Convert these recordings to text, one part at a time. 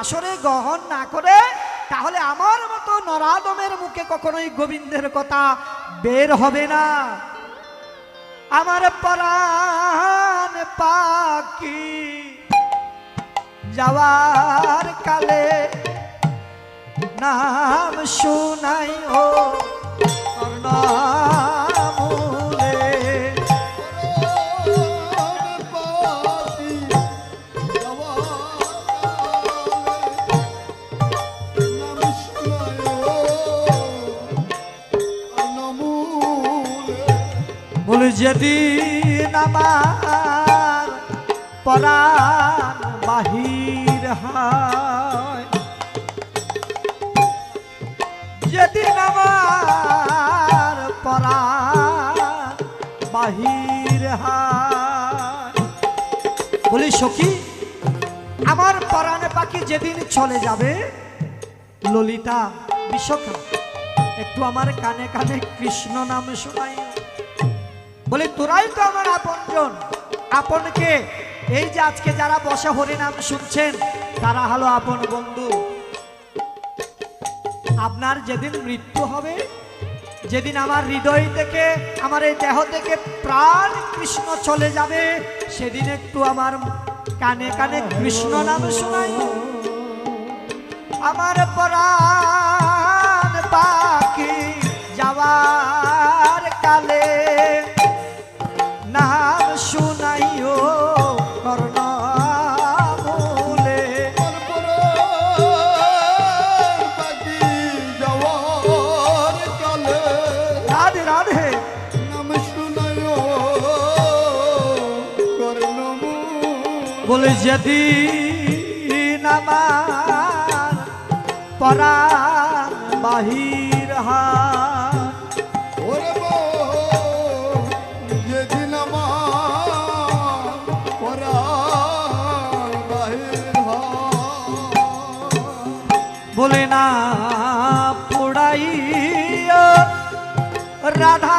আসরে গ্রহণ না করে, তাহলে আমার মতো নরাদমের মুখে কখনোই গোবিন্দের কথা বের হবে না। আমার পরাণ পাখি যাওয়ার কালে নাম শুনাই ও কর্ণমূলে যেদিন আমার পরাণ বাহির হয়, যেদিন আমার পরাণ বাহির বলি, সখী, আমার পরাণে পাখি যেদিন চলে যাবে, ললিতা বিশ্বকা একটু আমার কানে কানে কৃষ্ণ নাম শোনাই বলে, তোরাই তো আমার আপনজন। আপনকে এই যে আজকে যারা বসে হরিনাম শুনছেন, তারা হলো আপন বন্ধু। আপনার যেদিন মৃত্যু হবে, যেদিন আমার হৃদয় থেকে, আমার এই দেহ থেকে প্রাণ কৃষ্ণ চলে যাবে, সেদিন একটু আমার কানে কানে কৃষ্ণ নাম শোনাই। আমার পরাণ যেদিন আমার পরাণ বাহির যেদিন আমার পরাণ বাহির বলে না পোড়াইও রাধা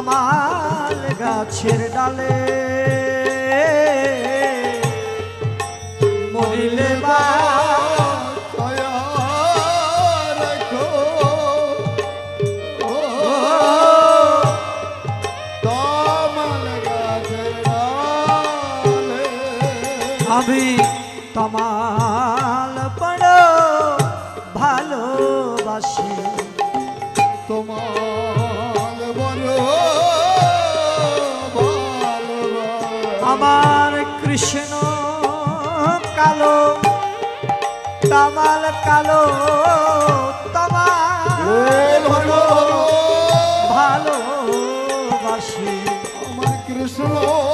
তমাল গাছের ডালে। মরিলে আমি তমাল পড়ো ভালোবাসি। তোমার কৃষ্ণ কালো তামাল কালো তামাল ভালো। ভালোবাসি। আমার কৃষ্ণ।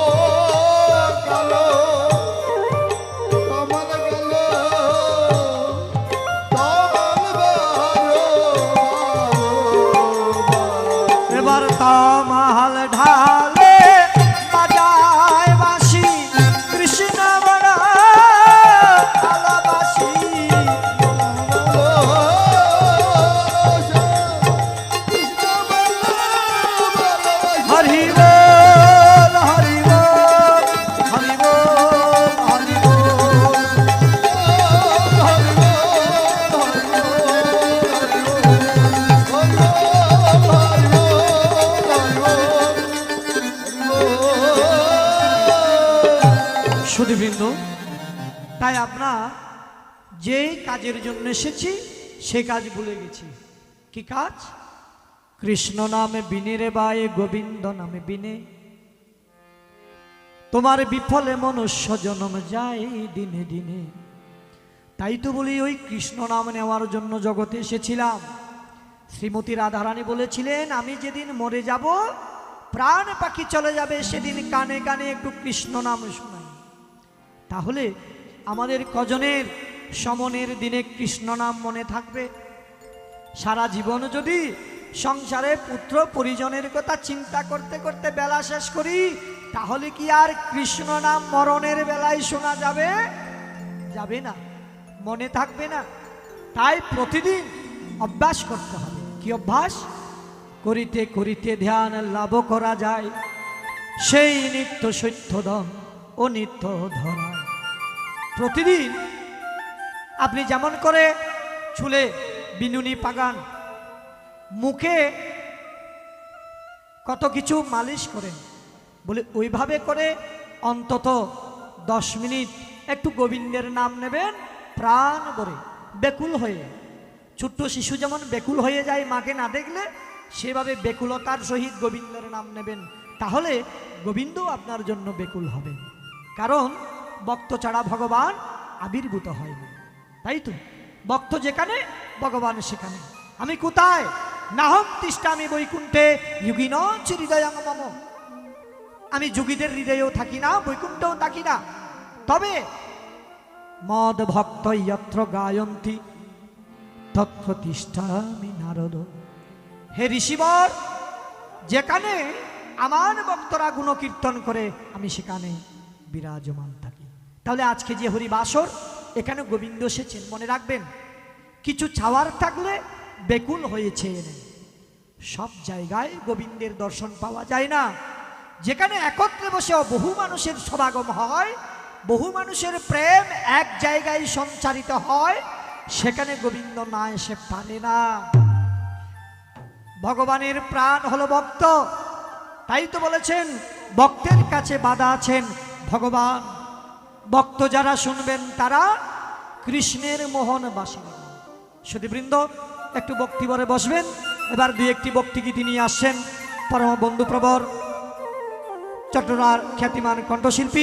তাই আমরা যে কাজের জন্য এসেছি, সে কাজ ভুলে গেছি। কি কাজ? কৃষ্ণ নামে বিনে রে বায়ে, গোবিন্দ নামে বিনে। তোমার বিফলে মনুষ্য জন্ম যায় দিনে দিনে। তাই তো বলি ওই কৃষ্ণ নাম নেওয়ার জন্য জগতে এসেছিলাম। শ্রীমতী রাধারানী বলেছিলেন, আমি যেদিন মরে যাব, প্রাণ পাখি চলে যাবে, সেদিন কানে কানে একটু কৃষ্ণ নাম শোনাই। তাহলে আমাদের কজনের সমনের দিনে কৃষ্ণ নাম মনে থাকবে? সারা জীবন যদি সংসারে পুত্র পরিজনের কথা চিন্তা করতে করতে বেলা শেষ করি, তাহলে কি আর কৃষ্ণ নাম মরণের বেলায় শোনা যাবে? যাবে না, মনে থাকবে না। তাই প্রতিদিন অভ্যাস করতে হবে। কি অভ্যাস? করিতে করিতে ধ্যান লাভ করা যায়। সেই নিত্য সত্যধন ও নিত্য ধরা প্রতিদিন আপনি যেমন করে চুলে বিনুনি পাগান, মুখে কত কিছু মালিশ করেন, বলে ওইভাবে করে অন্তত দশ মিনিট একটু গোবিন্দের নাম নেবেন, প্রাণ ভরে বেকুল হয়ে। ছোট্ট শিশু যেমন বেকুল হয়ে যায় মাকে না দেখলে, সেভাবে বেকুলতার সহিত গোবিন্দের নাম নেবেন, তাহলে গোবিন্দ আপনার জন্য বেকুল হবে কারণ ভক্ত ছাড়া ভগবান আবির্ভূত হয় না। তাই তো? ভক্ত যেখানে, ভগবান সেখানে। আমি কোথায়? নাহম তিষ্ঠা আমি বৈকুণ্ঠে যুগিন হৃদয় আমি যুগীদের হৃদয়েও থাকি না, বৈকুণ্ঠেও থাকি না। তবে মদ ভক্ত ইয়ত্র গায়ন্তী তত্র তিষ্ঠামি নারদ। হে ঋষিবর, যেখানে আমার ভক্তরা গুণকীর্তন করে, আমি সেখানে বিরাজমান থাকি। তাহলে আজকে যে হরিবাসর, এখানে গোবিন্দ এসেছেন মনে রাখবেন, কিছু ছাওয়ার থাকলে বেকুল হয়েছে সব জায়গায় গোবিন্দের দর্শন পাওয়া যায় না। যেখানে একত্রে বসে বহু মানুষের সমাগম হয়, বহু মানুষের প্রেম এক জায়গায় সঞ্চারিত হয়, সেখানে গোবিন্দ না এসে পারে না। ভগবানের প্রাণ হলো ভক্ত। তাই তো বলেছেন, ভক্তের কাছে বাধা আছেন ভগবান। ভক্ত যারা শুনবেন, তারা কৃষ্ণের মোহন বাসিনী সুদীবৃন্দ একটু বক্তৃবরে বসবেন। এবার দুই একটি বক্তি গীতি নিয়ে আসছেন পরম বন্ধুপ্রবর চট্টগ্রাম খ্যাতিমান কণ্ঠশিল্পী।